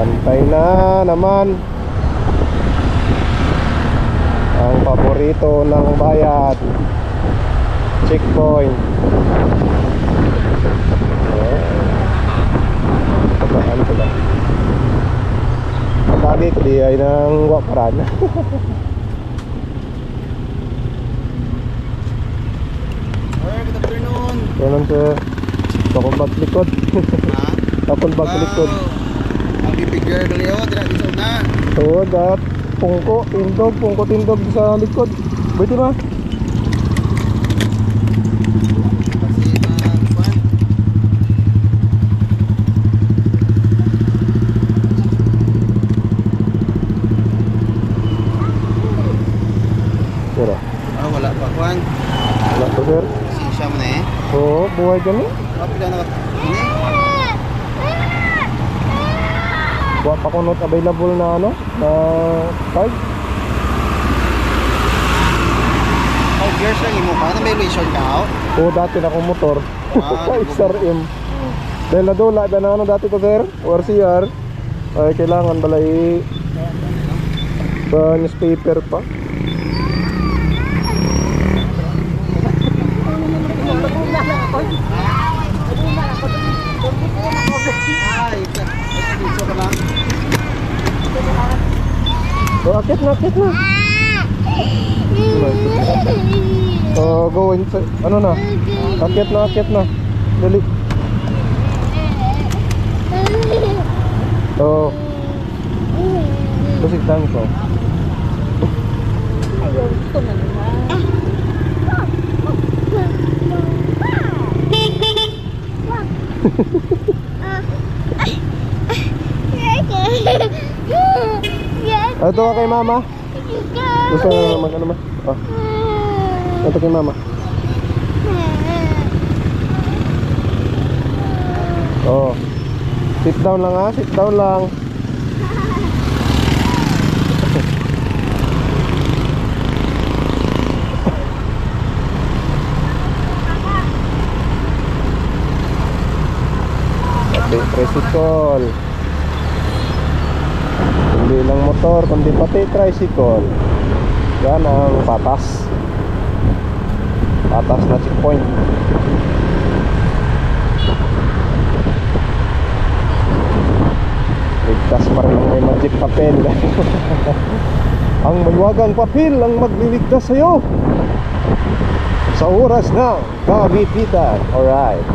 Pantay na naman. Ang paborito ng bayad checkpoint. Tamaan ko lang. Ko di ay nang waparan. Sir, good afternoon. Ganun sa takong baglikod Ha? takong baglikod Ang bibigger daliyo, dira di sa una. Oo, dat pungko, tindog, pungko, tindog sa likod. Pwede ba? Kuan. Sira. Ah, wala pa kuan. Wala to, sir. Si siya mo na eh. Oo, buhay kami. Kapit na ini. Buwa pa ko not available na ano, na card. Five years lang imo pa. Na may relation ka oh. Oo, dati na akong motor. Ah, XRM. Dahil nadula ba na ano dati ko, sir? Or CR. Ay, kailangan balay ba newspaper pa. Ay, dito ka na. So, akit na, akit na. So, go inside. Ano na? Akit na, akit na. Dali. So, lusig tayo ko. Ah, Ito ka kay mama. Gusto mo mag ano ma? Ah, ito kay mama. Oh. Sit down lang ha, sit down lang. Tricycle. Hindi lang motor, kundi pati tricycle. Yan ang patas. Patas na checkpoint. Ligtas pa rin may magic papel. ang maluwagang papel ang magliligtas sa'yo. Sa oras na kabibitan. Alright.